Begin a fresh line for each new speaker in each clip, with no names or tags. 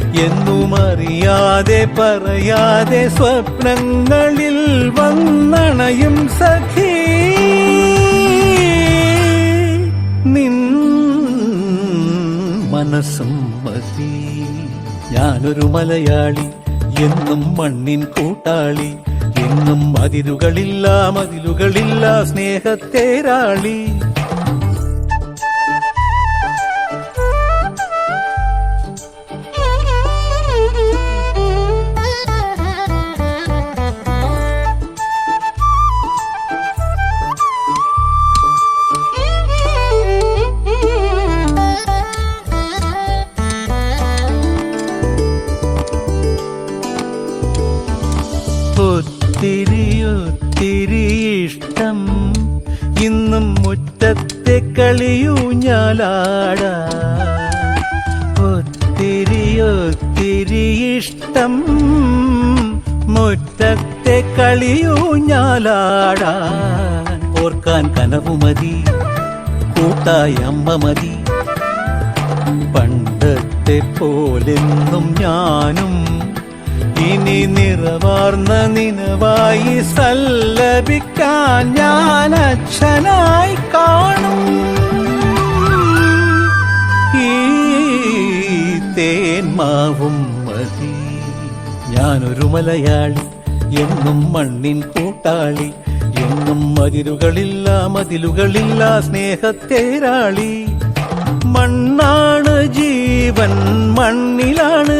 എന്നും അറിയാതെ പറയാതെ സ്വപ്നങ്ങളിൽ വന്നണയും സഖി. നിൻ മനസ്സും മതി. ഞാനൊരു മലയാളി എന്നും മണ്ണിൻ കൂട്ടാളി. എന്നും അതിരുകളില്ല മതിലുകളില്ല സ്നേഹത്തേരാളി കളിയൂഞ്ഞാലാട. ഒത്തിരി ഒത്തിരി ഇഷ്ടം മുറ്റത്തെ കളിയൂഞ്ഞാലാടാൻ ഓർക്കാൻ കനവുമതി കൂട്ടായി അമ്മ മതി. പണ്ടത്തെ പോലെന്നും ഞാനും ഇനി നിറവാർന്ന നിനവായി സല്ലപിക്കാൻ ഞാൻ അച്ഛനായി കാണും. ഈ തേന്മാവും മതി. ഞാനൊരു മലയാളി എന്നും മണ്ണിൻ കൂട്ടാളി എന്നും മതിലുകളില്ല മതിലുകളില്ല സ്നേഹത്തേരാളി. മണ്ണാണ് ജീവൻ മണ്ണിലാണ്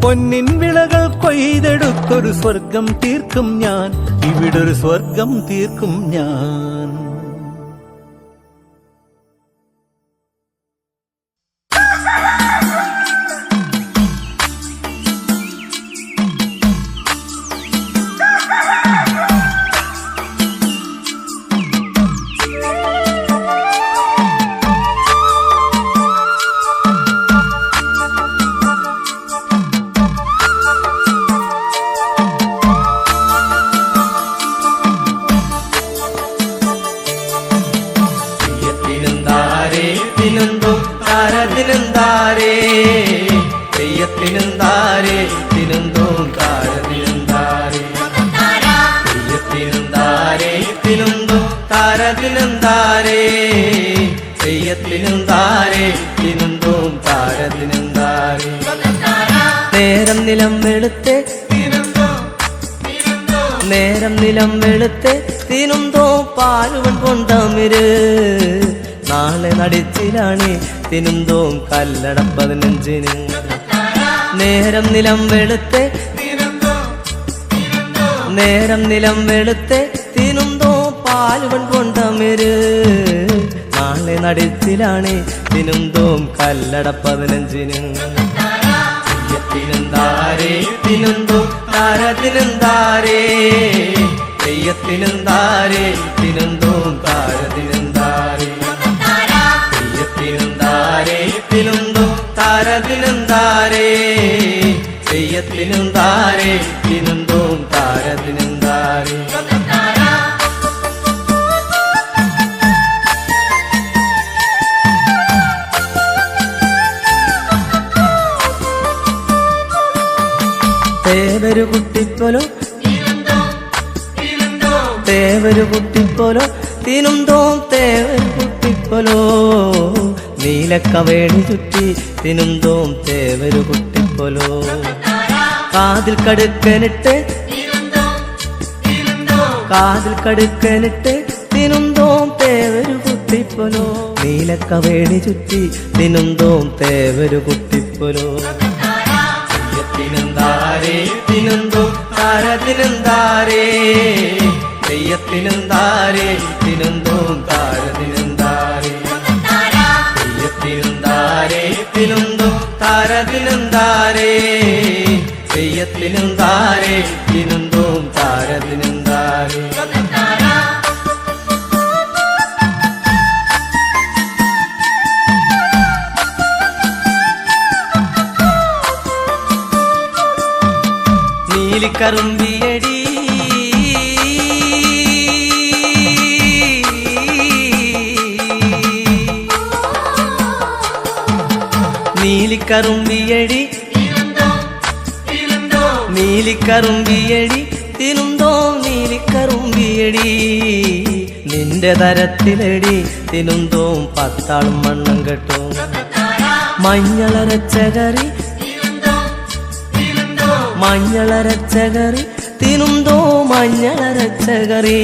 പൊന്നിൻ വിളകൾ കൊയ്തെടുത്തൊരു സ്വർഗം തീർക്കും ഞാൻ. ഇവിടൊരു സ്വർഗം തീർക്കും ഞാൻ.
താരത്തിനെന്താരേ തെയ്യത്തിനെന്താരേ തിനെന്തോ താരേ നേരം നിലം വെളുത്തെ നേരം നിലം വെളുത്തെ തിനുന്തോ പാലുവൻ കൊണ്ടമിര്. നാളെ നടിച്ചിലാണ് തിനുന്തോ കല്ലട പതിനഞ്ചിന് നേരം നിലം വെളുത്തെ നേരം നിലം വെളുത്തെ തിനുന്തോ പാലുവൻ കൊണ്ടമിര്. നാളെ നടിച്ചിലാണ് തിനുന്തോം കല്ലട പതിനഞ്ചിന്. തെയ്യത്തിനെന്താരേ താരത്തിനും തെയ്യത്തിനും താരേ തിനെന്തോ താരത്തിനെന്താരേ താരത്തിനും തെയ്യത്തിനും താരേ തെയ്യത്തിനെന്താരേ തിനെന്തോ താരത്തിനെന്താരേ തേവരു കുട്ടിപ്പോലോ തേവരു കുട്ടിപ്പോലോ തിനുന്തോ തേവരു കുട്ടിപ്പോലോ നീലക്കവേണി ചുറ്റി തിനുന്തോം തേവരു കുട്ടിപ്പോലോ കാതിൽ കടുക്കനിട്ട് കാതിൽ കടുക്കനിട്ട് തിനുന്തോം തേവരു കുട്ടിപ്പോലോ നീലക്കവേണി ചുറ്റി തിനുന്തോം തേവരു കുട്ടിപ്പൊലോ തെയ്യത്തിനെന്താരേ താരേ തെയ്യത്തിനും താരേ തിനുന്തോം താരത്തിനും താരേ തെയ്യത്തിനും താരേ തെയ്യത്തിനെന്താരേ താരത്തിനും താരത്തിനെന്താരേ നീലിക്കറുമ്പിയടി നീലിക്കറുമ്പിയടി നീലിക്കറുമ്പിയടി തിനുന്തോ നീലിക്കറുമ്പിയടി നിന്റെ തരത്തിലടി തിനുന്തോം പത്താളും മണ്ണം കെട്ടും. മഞ്ഞളരച്ച കറി മഞ്ഞളരച്ച കറി മഞ്ഞളരച്ചകറി മഞ്ഞളരച്ച കറി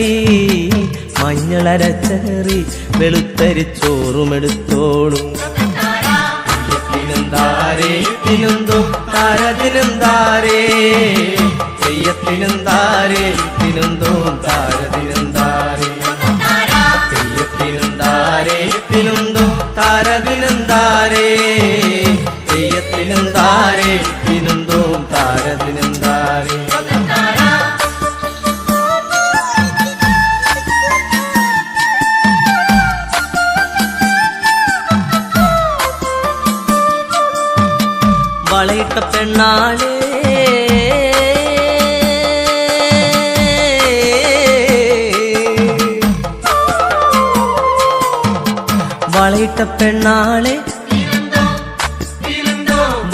മഞ്ഞളരച്ച കറി വെളുത്തരിച്ചോറും എടുത്തോളും. തെയ്യത്തിനെന്താരേ തിനുന്തോ തെയ്യത്തിനും താരേ തിനുന്തോ താരതിനെന്താരേ തെയ്യത്തിനെന്താരേ? താരതിനെന്താരേ തെയ്യത്തിനെന്താരേ തിനുന്തോ താരതിനെന്താരേ വളയിട്ട പെണ്ണാളേ. വളയിട്ട പെണ്ണാളെ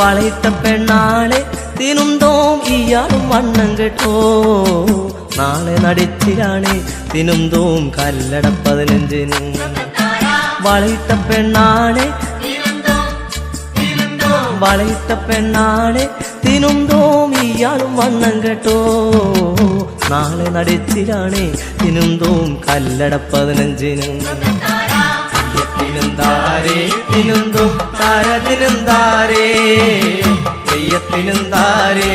വളയിട്ട പെണ്ണാളെ തിനുന്തോം ഇയാളും വണ്ണം കേട്ടോ. നാളെ നടിച്ചിലാണ് തിനുന്തോം കല്ലട പതിനഞ്ചിന്. വളയിട്ട പെണ്ണാളെ വളയിട്ട പെണ്ണാളെ തിനുന്തോം ഇയാളും വണ്ണം കേട്ടോ. നാളെ നടിച്ചിലാണ് തിനുന്തോം കല്ലട പതിനഞ്ചിനും. തെയ്യത്തിനെന്താരേ തിനുന്തോ താരതിനെന്താരേ തെയ്യത്തിനെന്താരേ